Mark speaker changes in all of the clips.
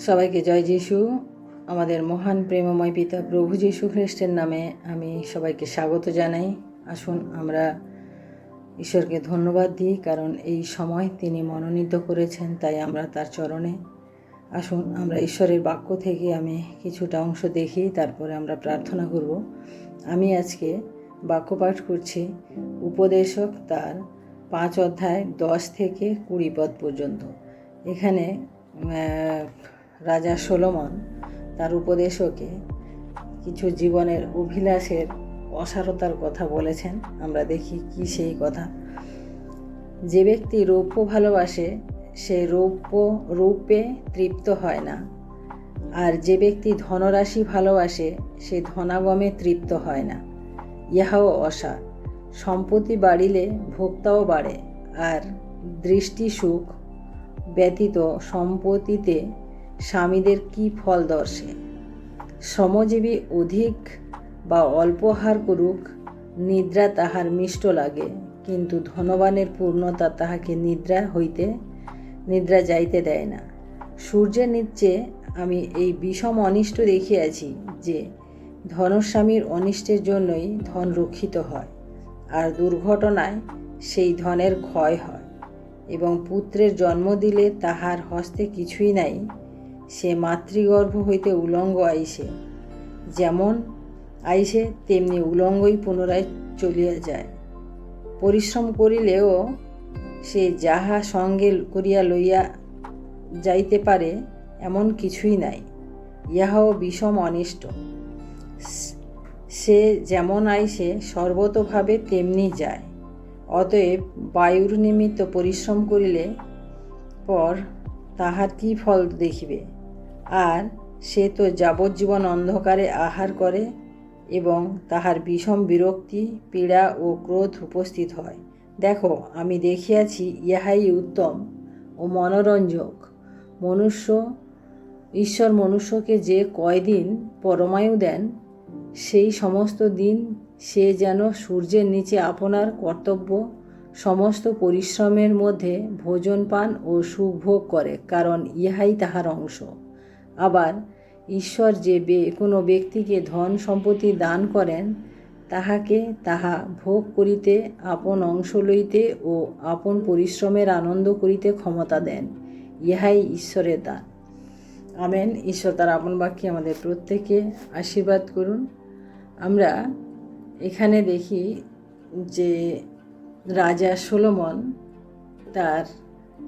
Speaker 1: সবাইকে জয় যিশু। আমাদের মহান প্রেমময় পিতা প্রভু যিশু খ্রিস্টের নামে আমি সবাইকে স্বাগত জানাই। আসুন আমরা ঈশ্বরকে ধন্যবাদ দিই, কারণ এই সময় তিনি মনোনীত করেছেন, তাই আমরা তার চরণে। আসুন আমরা ঈশ্বরের বাক্য থেকে আমি কিছুটা অংশ দেখি, তারপরে আমরা প্রার্থনা করব। আমি আজকে বাক্য পাঠ করছি উপদেশক তার পাঁচ অধ্যায় দশ থেকে কুড়ি পদ পর্যন্ত। এখানে রাজা সোলোমন তার উপদেশকে কিছু জীবনের অভিলাষের অসারতার কথা বলেছেন। আমরা দেখি কি সেই কথা। যে ব্যক্তি রৌপ্য ভালোবাসে, সে রৌপ্য, রূপে তৃপ্ত হয় না। আর যে ব্যক্তি ধনরাশি ভালোবাসে, সে ধনাগমে তৃপ্ত হয় না। ইহাও অসা সম্পত্তি বাড়িলে ভোক্তাও বাড়ে, আর দৃষ্টি সুখ ব্যতীত সম্পত্তিতে স্বামীদের কি ফল দর্শে শ্রমজীবী অধিক বা অল্পহার করুক, নিদ্রা তাহার মিষ্ট লাগে, কিন্তু ধনবানের পূর্ণতা তাহাকে নিদ্রা হইতে, নিদ্রা যাইতে দেয় না। সূর্যের নিচে আমি এই বিষম অনিষ্ট দেখিয়াছি যে, ধনস্বামীর অনিষ্টের জন্যই ধন রক্ষিত হয়, আর দুর্ঘটনায় সেই ধনের ক্ষয় হয়, এবং পুত্রের জন্ম দিলে তাহার হস্তে কিছুই নাই সে মাতৃগর্ভ হইতে উলঙ্গ আইসে। যেমন আইসে, তেমনি উলঙ্গই পুনরায় চলিয়া যায়। পরিশ্রম করিলেও সে যাহা সঙ্গে করিয়া লইয়া যাইতে পারে, এমন কিছুই নাই। ইহাও বিষম অনিষ্ট। সে যেমন আইসে, সর্বতভাবে তেমনি যায়। অতএব বায়ুর নিমিত্ত পরিশ্রম করিলে পর তাহার কি ফল দেখিবে? আর সে তো যাবজ্জীবন অন্ধকারে আহার করে এবং তাহার বিষম বিরক্তি, পীড়া ও ক্রোধ উপস্থিত হয়। দেখো, আমি দেখিয়াছি ইহাই উত্তম ও মনোরঞ্জক। মনুষ্য, ঈশ্বর মনুষ্যকে যে কয়দিন পরমায়ু দেন, সেই সমস্ত দিন সে যেন সূর্যের নিচে আপনার কর্তব্য, সমস্ত পরিশ্রমের মধ্যে ভোজন পান ও সুখ ভোগ করে, কারণ ইহাই তাহার অংশ। আবার ঈশ্বর যে কোনো ব্যক্তিকে ধন সম্পত্তি দান করেন, তাহাকে তাহা ভোগ করিতে, আপন অংশ লইতে ও আপন পরিশ্রমের আনন্দ করিতে ক্ষমতা দেন। ইহাই ঈশ্বরের দান। আমেন। ঈশ্বর তার আপন বাক্যে আমাদের প্রত্যেকে আশীর্বাদ করুন। আমরা এখানে দেখি যে রাজা সোলোমন তার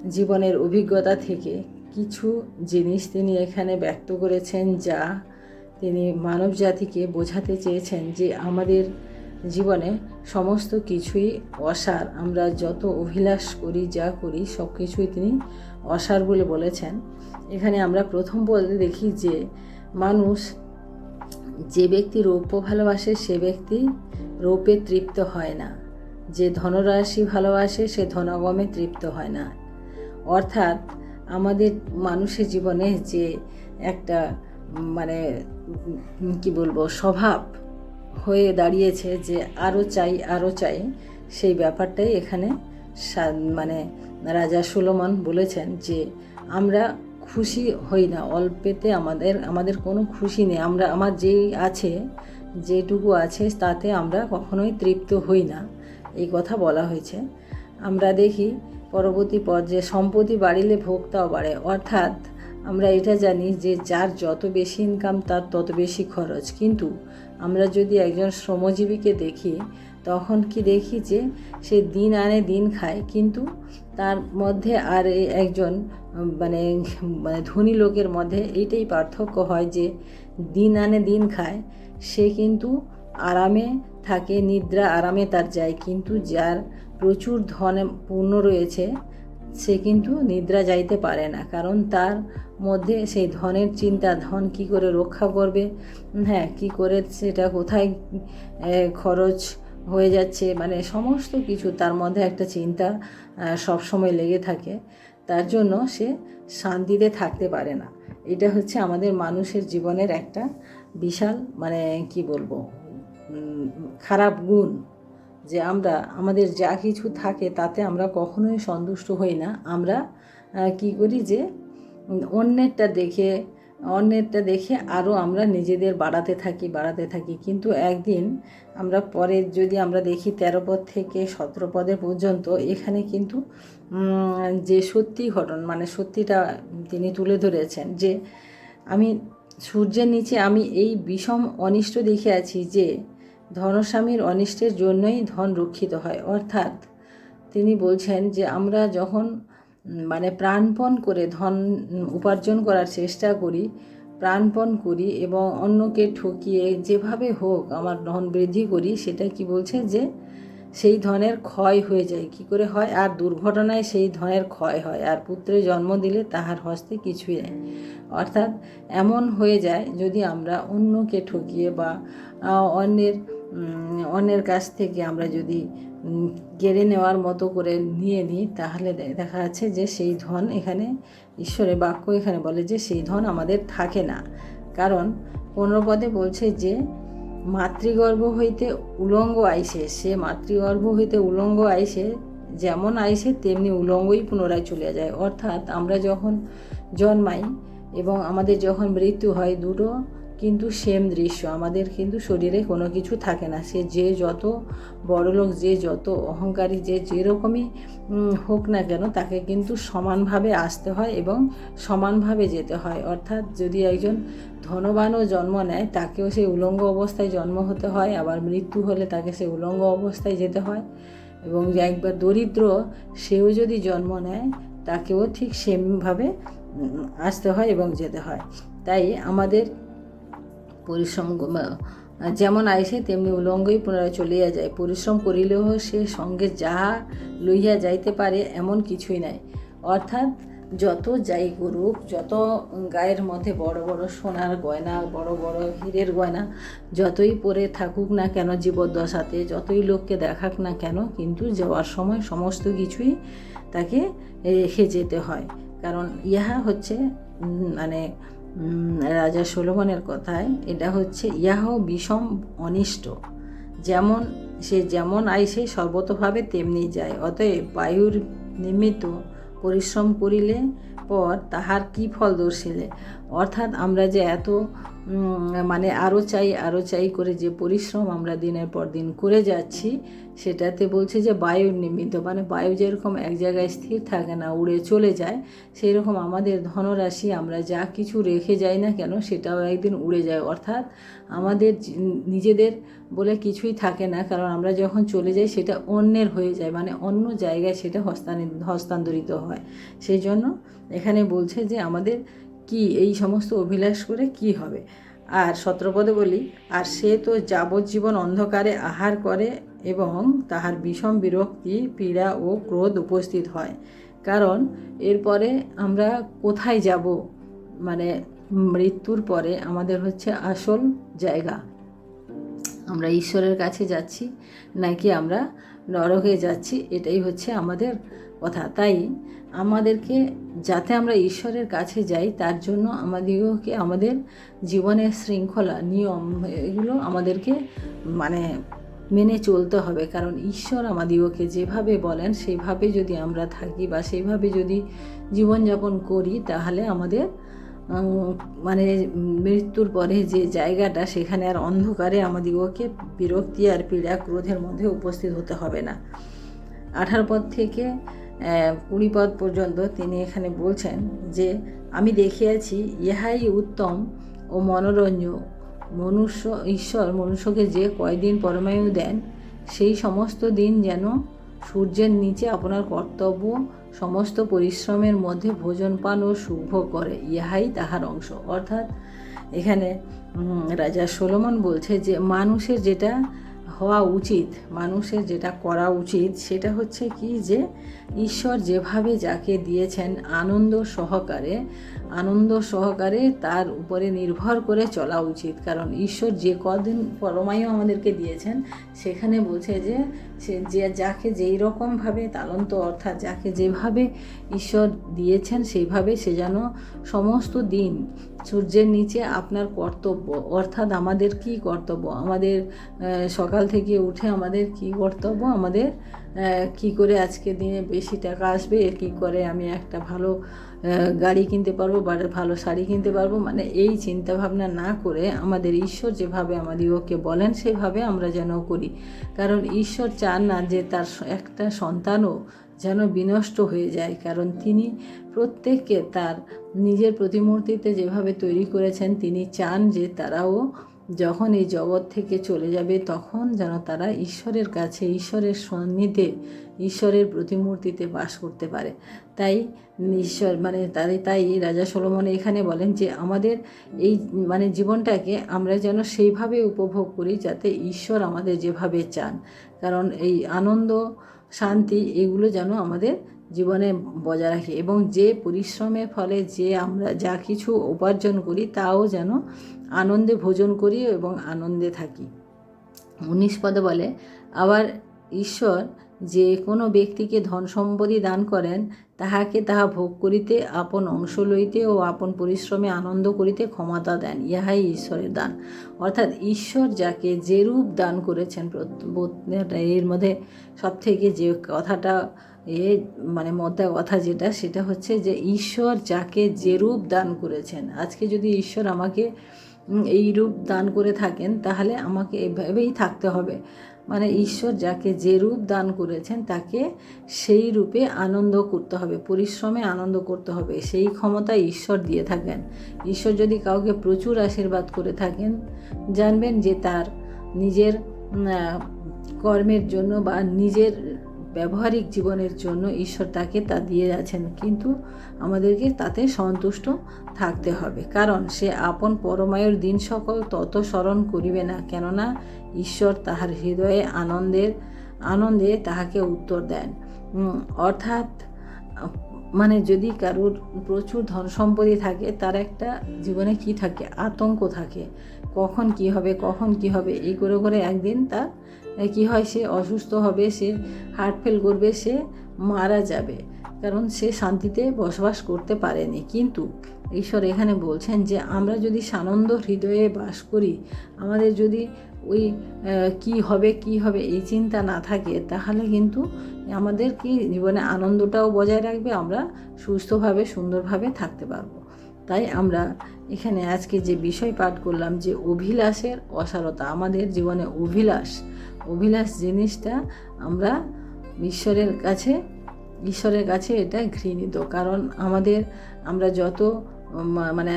Speaker 1: জীবনের অভিজ্ঞতা থেকে কিছু জিনিস তিনি এখানে ব্যক্ত করেছেন যা তিনি মানব জাতিকে বোঝাতে চেয়েছেন যে আমাদের জীবনে সমস্ত কিছুই অসার। আমরা যত অভিলাষ করি, যা করি সব কিছুই তিনি অসার বলে বলেছেন। এখানে আমরা প্রথম বলতে দেখি যে মানুষ যে ব্যক্তি রৌপ্য ভালোবাসে, সে ব্যক্তি রৌপে তৃপ্ত হয় না। যে ধনরাশি ভালোবাসে, সে ধনগমে তৃপ্ত হয় না। অর্থাৎ আমাদের মানুষের জীবনে যে একটা মানে কি বলব, স্বভাব হয়ে দাঁড়িয়েছে যে আরও চাই আরও চাই, সেই ব্যাপারটাই এখানে মানে রাজা সুলোমন বলেছেন যে আমরা খুশি হই না, অল্পেতে আমাদের আমাদের কোনো খুশি নেই, আমরা, আমার যেই আছে, যেটুকু আছে তাতে আমরা কখনোই তৃপ্ত হই না, এই কথা বলা হয়েছে। আমরা দেখি পরবর্তী পর্যায়ে সম্পত্তি বাড়িলে ভোক্তাও বাড়ে। অর্থাৎ আমরা এটা জানি যে যার যত বেশি ইনকাম তার তত বেশি খরচ। কিন্তু আমরা যদি একজন শ্রমজীবীকে দেখি, তখন কি দেখি যে সে দিন আনে দিন খায়। কিন্তু তার মধ্যে আর একজন মানে মানে ধনী লোকের মধ্যে এইটাই পার্থক্য হয় যে দিন আনে দিন খায়। সে কিন্তু আরামে থাকে, নিদ্রা আরামে তার যায়। কিন্তু যার প্রচুর ধনে পূর্ণ রয়েছে, সে কিন্তু নিদ্রা যাইতে পারে না। কারণ তার মধ্যে সেই ধনের চিন্তা, ধন কি করে রক্ষা করবে? হ্যাঁ কি করে সেটা কোথায় খরচ হয়ে যাচ্ছে? মানে সমস্ত কিছু তার মধ্যে একটা চিন্তা সব সময় লেগে থাকে। তার জন্য সে শান্তিতে থাকতে পারে না। এটা হচ্ছে আমাদের মানুষের জীবনের একটা বিশাল মানে কি বলব খারাপ গুণ। যে আমরা, আমাদের যা কিছু থাকে তাতে আমরা কখনোই সন্তুষ্ট হই না। আমরা কি করি যে, অন্যেরটা দেখে অন্যেরটা দেখে আরও আমরা নিজেদের বাড়াতে থাকি বাড়াতে থাকি। কিন্তু একদিন আমরা পরে যদি আমরা দেখি তেরো পদ থেকে সতেরো পদের পর্যন্ত, এখানে কিন্তু যে সত্যি ঘটন মানে সত্যিটা তিনি তুলে ধরেছেন যে, আমি সূর্যের নিচে আমি এই বিষম অনিষ্ট দেখে আছি যে ধনস্বামীর অনিষ্টের জন্যই ধন রক্ষিত হয়। অর্থাৎ তিনি বলছেন যে, আমরা যখন মানে প্রাণপণ করে ধন উপার্জন করার চেষ্টা করি, প্রাণপণ করি এবং অন্যকে ঠকিয়ে যেভাবে হোক আমার ধন বৃদ্ধি করি, সেটা কি বলছে যে, সেই ধনের ক্ষয় হয়ে যায়। কি করে হয়? আর দুর্ঘটনায় সেই ধনের ক্ষয় হয়। আর পুত্রে জন্ম দিলে তাহার হস্তে কিছুই নেই। অর্থাৎ এমন হয়ে যায় যদি আমরা অন্যকে ঠকিয়ে বা অন্যের অন্যের কাছ থেকে আমরা যদি কেড়ে নেওয়ার মতো করে নিয়ে নিই, তাহলে দেখা যাচ্ছে যে সেই ধন এখানে, ঈশ্বরের বাক্য এখানে বলে যে সেই ধন আমাদের থাকে না। কারণ পনেরো পদে বলছে যে, মাতৃগর্ভ হইতে উলঙ্গ আইসে, সে মাতৃগর্ভ হইতে উলঙ্গ আইসে, যেমন আইসে, তেমনি উলঙ্গই পুনরায় চলে যায়। অর্থাৎ আমরা যখন জন্মাই এবং আমাদের যখন মৃত্যু হয় দুটো কিন্তু সেম দৃশ্য। আমাদের কিন্তু শরীরে কোনো কিছু থাকে না। সে যে যত বড়লোক, যে যত অহংকারী, যে যেরকমই হোক না কেন, তাকে কিন্তু সমানভাবে আসতে হয় এবং সমানভাবে যেতে হয়। অর্থাৎ যদি একজন ধনবানও জন্ম নেয়, তাকেও সেই উলঙ্গ অবস্থায় জন্ম হতে হয়। আবার মৃত্যু হলে তাকে সেই উলঙ্গ অবস্থায় যেতে হয়। এবং একবার দরিদ্র, সেও যদি জন্ম নেয়, তাকেও ঠিক সেমভাবে আসতে হয় এবং যেতে হয়। তাই আমাদের পরিশ্রম যেমন আইসে তেমনি উলঙ্গই পুনরায় চলিয়া যায়। পরিশ্রম করিলেও সে সঙ্গে যাহা লইয়া যাইতে পারে, এমন কিছুই নাই। অর্থাৎ, যত যাই করুক, যত গায়ের মধ্যে বড় বড় সোনার গয়না, বড় বড় হীরের গয়না, যতই পরে থাকুক না কেন, জীবদ্দশাতে, যতই লোককে দেখাক না কেন, কিন্তু যাওয়ার সময় সমস্ত কিছুই তাকে রেখে যেতে হয়। কারণ ইহা হচ্ছে মানে রাজা সোলোমনের কথায়, এটা হচ্ছে, ইহাও বিষম অনিষ্ট। যেমন, সে যেমন আইসে সর্বতভাবে তেমনি যায়। অতএব বায়ুর নিমিত্ত পরিশ্রম করিলে পর তাহার কি ফল দর্শিলে? অর্থাৎ আমরা যে এত মানে আরও চাই আরও চাই করে যে পরিশ্রম আমরা দিনের পর দিন করে যাচ্ছি সেটাতে বলছে যে বায়ুর নিমিত্ত মানে বায়ু যেরকম এক জায়গায় স্থির থাকে না, উড়ে চলে যায় সেই রকম আমাদের ধনরাশি আমরা যা কিছু রেখে যাই না কেন সেটাও একদিন উড়ে যায়। অর্থাৎ আমাদের নিজেদের বলে কিছুই থাকে না, কারণ আমরা যখন চলে যাই সেটা অন্যের হয়ে যায় মানে অন্য জায়গায় সেটা হস্তান্তরিত হয়। সেই জন্য এখানে বলছে যে আমাদের কি, এই সমস্ত অভিলাষ করে কি হবে? আর সত্রপদে বলি, আর সে তো যাবজ্জীবন অন্ধকারে আহার করে এবং তাহার বিষম বিরক্তি, পীড়া ও ক্রোধ উপস্থিত হয়। কারণ এরপরে আমরা কোথায় যাব? মানে মৃত্যুর পরে আমাদের হচ্ছে আসল জায়গা। আমরা ঈশ্বরের কাছে যাচ্ছি, নাকি আমরা নরকে যাচ্ছি, এটাই হচ্ছে আমাদের কথা। তাই আমাদেরকে, যাতে আমরা ঈশ্বরের কাছে যাই, তার জন্য আমাদেরকে আমাদের জীবনের শৃঙ্খলা, নিয়ম, এগুলো আমাদেরকে মানে মেনে চলতে হবে। কারণ ঈশ্বর আমাদিগকে যেভাবে বলেন, সেভাবে যদি আমরা থাকি বা সেইভাবে যদি জীবনযাপন করি, তাহলে আমাদের মানে মৃত্যুর পরে যে জায়গাটা, সেখানে আর অন্ধকারে আমাদিগকে বিরক্তি আর পীড়া ক্রোধের মধ্যে উপস্থিত হতে হবে না। আঠারো পদ থেকে কুড়ি পদ পর্যন্ত তিনি এখানে বলছেন যে, আমি দেখিয়াছি, ইহাই উত্তম ও মনোরঞ্জন মনুষ্য, ঈশ্বর মনুষ্যকে যে কয়দিন পরমায়ু দেন, সেই সমস্ত দিন যেন সূর্যের নিচে আপনার কর্তব্য সমস্ত পরিশ্রমের মধ্যে ভোজন পান ও শুভ করে, ইহাই তাহার অংশ। অর্থাৎ এখানে রাজা সোলোমন বলছে যে মানুষের যেটা হওয়া উচিত, মানুষের যেটা করা উচিত, সেটা হচ্ছে কি যে, ঈশ্বর যেভাবে যাকে দিয়েছেন আনন্দ সহকারে আনন্দ সহকারে তার উপরে নির্ভর করে চলা উচিত। কারণ ঈশ্বর যে কদিন পরমায়ু আমাদেরকে দিয়েছেন, সেখানে বলছে যে, সে যে, যাকে যেই রকমভাবে তালন্ত অর্থাৎ যাকে যেভাবে ঈশ্বর দিয়েছেন, সেইভাবে সে যেন সমস্ত দিন সূর্যের নিচে আপনার কর্তব্য, অর্থাৎ আমাদের কি কর্তব্য? আমাদের সকাল থেকে উঠে আমাদের কি কর্তব্য? আমাদের কি করে আজকে দিনে বেশি টাকা আসবে? কি করে আমি একটা ভালো গাড়ি কিনতে পারব বা ভালো শাড়ি কিনতে পারব মানে এই চিন্তা ভাবনা না করে আমাদের ঈশ্বর যেভাবে আমাদিগকে বলেন, সেভাবে আমরা যেন করি। কারণ ঈশ্বর চান না যে তার একটা সন্তানও যেন বিনষ্ট হয়ে যায়। কারণ তিনি প্রত্যেককে তার নিজের প্রতিমূর্তিতে যেভাবে তৈরি করেছেন, তিনি চান যে তারাও যখন এই জগৎ থেকে চলে যাবে, তখন যেন তারা ঈশ্বরের কাছে, ঈশ্বরের সন্নিধে, ঈশ্বরের প্রতিমূর্তিতে বাস করতে পারে। তাই ঈশ্বর মানে তাই তাই রাজা সলোমন এখানে বলেন যে, আমাদের এই মানে জীবনটাকে আমরা যেন সেইভাবে উপভোগ করি যাতে ঈশ্বর আমাদের যেভাবে চান। কারণ এই আনন্দ, শান্তি, এগুলো যেন আমাদের জীবনে বজায় রাখি এবং যে পরিশ্রমের ফলে যে আমরা যা কিছু উপার্জন করি তাও যেন আনন্দে ভোজন করি এবং আনন্দে থাকি। উনিশ পদে বলে, আবার ঈশ্বর যে কোনো ব্যক্তিকে ধন সম্পত্তি দান করেন তাহাকে তাহা ভোগ করিতে, আপন অংশ লইতে ও আপন পরিশ্রমে আনন্দ করিতে ক্ষমতা দেন। ইহাই ঈশ্বরের দান। অর্থাৎ ঈশ্বর যাকে যেরূপ দান করেছেন এর মধ্যে সব থেকে যে কথাটা, এ মানে মধ্যে কথা যেটা, সেটা হচ্ছে যে ঈশ্বর যাকে যেরূপ দান করেছেন, আজকে যদি ঈশ্বর আমাকে এই রূপ দান করে থাকেন, তাহলে আমাকে এভাবেই থাকতে হবে। মানে ঈশ্বর যাকে যে রূপ দান করেছেন, তাকে সেই রূপে আনন্দ করতে হবে, পরিশ্রমে আনন্দ করতে হবে। সেই ক্ষমতা ঈশ্বর দিয়ে থাকেন। ঈশ্বর যদি কাউকে প্রচুর আশীর্বাদ করে থাকেন, জানবেন যে তার নিজের কর্মের জন্য বা নিজের ব্যবহারিক জীবনের জন্য ঈশ্বর তাকে তা দিয়ে আছেন। কিন্তু আমাদেরকে তাতে সন্তুষ্ট থাকতে হবে। কারণ সে আপন পরমায়ুর দিন সকল তত স্মরণ করিবে না। কেননা ঈশ্বর তাহার হৃদয়ে আনন্দের, আনন্দে তাহাকে উত্তর দেন। অর্থাৎ মানে যদি কারোর প্রচুর ধন সম্পত্তি থাকে, তার একটা জীবনে কি থাকে? আতঙ্ক থাকে। কখন কি হবে, কখন কি হবে? এই করে করে একদিন তার কি হয়? সে অসুস্থ হবে, সে হার্ট ফেল করবে, সে মারা যাবে। কারণ সে শান্তিতে বসবাস করতে পারেনি। কিন্তু ঈশ্বর এখানে বলছেন যে, আমরা যদি সানন্দ হৃদয়ে বাস করি, আমাদের যদি ওই কি হবে কি হবে এই চিন্তা না থাকে, তাহলে কিন্তু আমাদের কি জীবনে আনন্দটাও বজায় রাখবে, আমরা সুস্থভাবে, সুন্দরভাবে থাকতে পারব। তাই আমরা এখানে আজকে যে বিষয় পাঠ করলাম যে অভিলাষের অসারতা, আমাদের জীবনে অভিলাষ অভিলাষ জিনিসটা আমরা ঈশ্বরের কাছে ঈশ্বরের কাছে এটা ঘৃণিত। কারণ আমাদের, আমরা যত মানে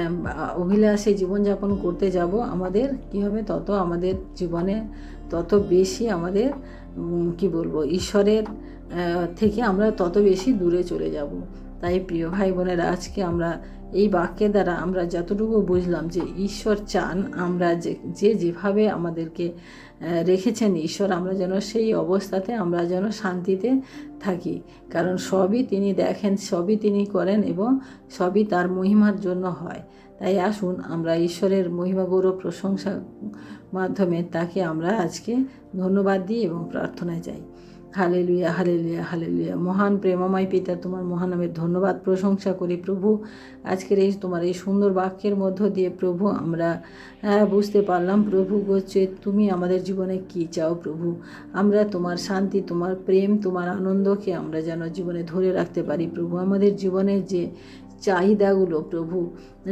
Speaker 1: অভিলাষে জীবনযাপন করতে যাব, আমাদের কী হবে? তত আমাদের জীবনে তত বেশি আমাদের কি বলব, ঈশ্বরের থেকে আমরা তত বেশি দূরে চলে যাব। তাই প্রিয় ভাই বোনেরা আজকে আমরা এই বাক্যের দ্বারা আমরা যতটুকু বুঝলাম যে ঈশ্বর চান, আমরা যে যেভাবে আমাদেরকে রেখেছেন, ঈশ্বর আমরা যেন সেই অবস্থাতে আমরা যেন শান্তিতে থাকি। কারণ সবই তিনি দেখেন, সবই তিনি করেন এবং সবই তার মহিমার জন্য হয়। তাই আসুন, আমরা ঈশ্বরের মহিমা গৌরব প্রশংসা মাধ্যমে তাকে আমরা আজকে ধন্যবাদ দিই এবং প্রার্থনায় যাই। Hallelujah hallelujah hallelujah. মহান প্রেমময় পিতা, তোমার মহান মহানামের ধন্যবাদ, প্রশংসা করি প্রভু। আজকের এই, তোমার এই সুন্দর বাক্যের মধ্য দিয়ে প্রভু, আমরা বুঝতে পারলাম প্রভু হচ্ছে তুমি আমাদের জীবনে কি চাও প্রভু? আমরা তোমার শান্তি, তোমার প্রেম, তোমার আনন্দকে আমরা যেন জীবনে ধরে রাখতে পারি প্রভু। আমাদের জীবনের যে চাহিদাগুলো প্রভু,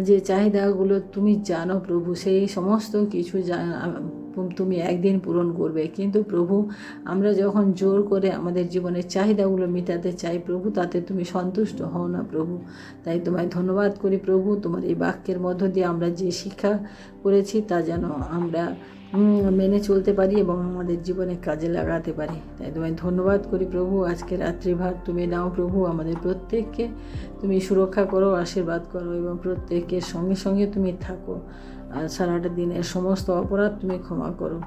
Speaker 1: যে চাহিদাগুলো তুমি জানো প্রভু, সেই সমস্ত কিছু তুমি একদিন পূরণ করবে। কিন্তু প্রভু, আমরা যখন জোর করে আমাদের জীবনের চাহিদাগুলো মেটাতে চাই, প্রভু, তাতে তুমি সন্তুষ্ট হও না প্রভু। তাই তোমায় ধন্যবাদ করি প্রভু। তোমার এই বাক্যের মধ্য দিয়ে আমরা যে শিক্ষা করেছি, তা যেন আমরা মেনে চলতে পারি এবং আমাদের জীবনে কাজে লাগাতে পারি। তাই তোমায় ধন্যবাদ করি প্রভু। আজকে রাত্রিভার তুমি নাও প্রভু, আমাদের প্রত্যেককে তুমি সুরক্ষা করো, আশীর্বাদ করো এবং প্রত্যেকের সঙ্গে সঙ্গে তুমি থাকো। আর সারাটা দিনের সমস্ত অপরাধ তুমি ক্ষমা করো।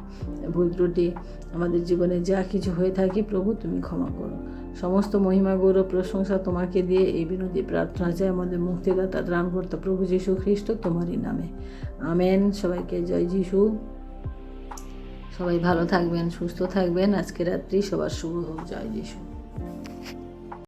Speaker 1: ভুল ত্রুটি, আমাদের জীবনে যা কিছু হয়ে থাকে প্রভু তুমি ক্ষমা করো। সমস্ত মহিমা, গৌরব, প্রশংসা তোমাকে দিয়ে এই বিনতি প্রার্থনা চাই আমাদের মুক্তিদাতা ত্রাণকর্তা প্রভু যীশু খ্রিস্ট তোমারই নামে। আমেন। সবাইকে জয় যিশু। সবাই ভালো থাকবেন সুস্থ থাকবেন। আজকে রাত্রি সবার শুভ হোক। জয় যিশু।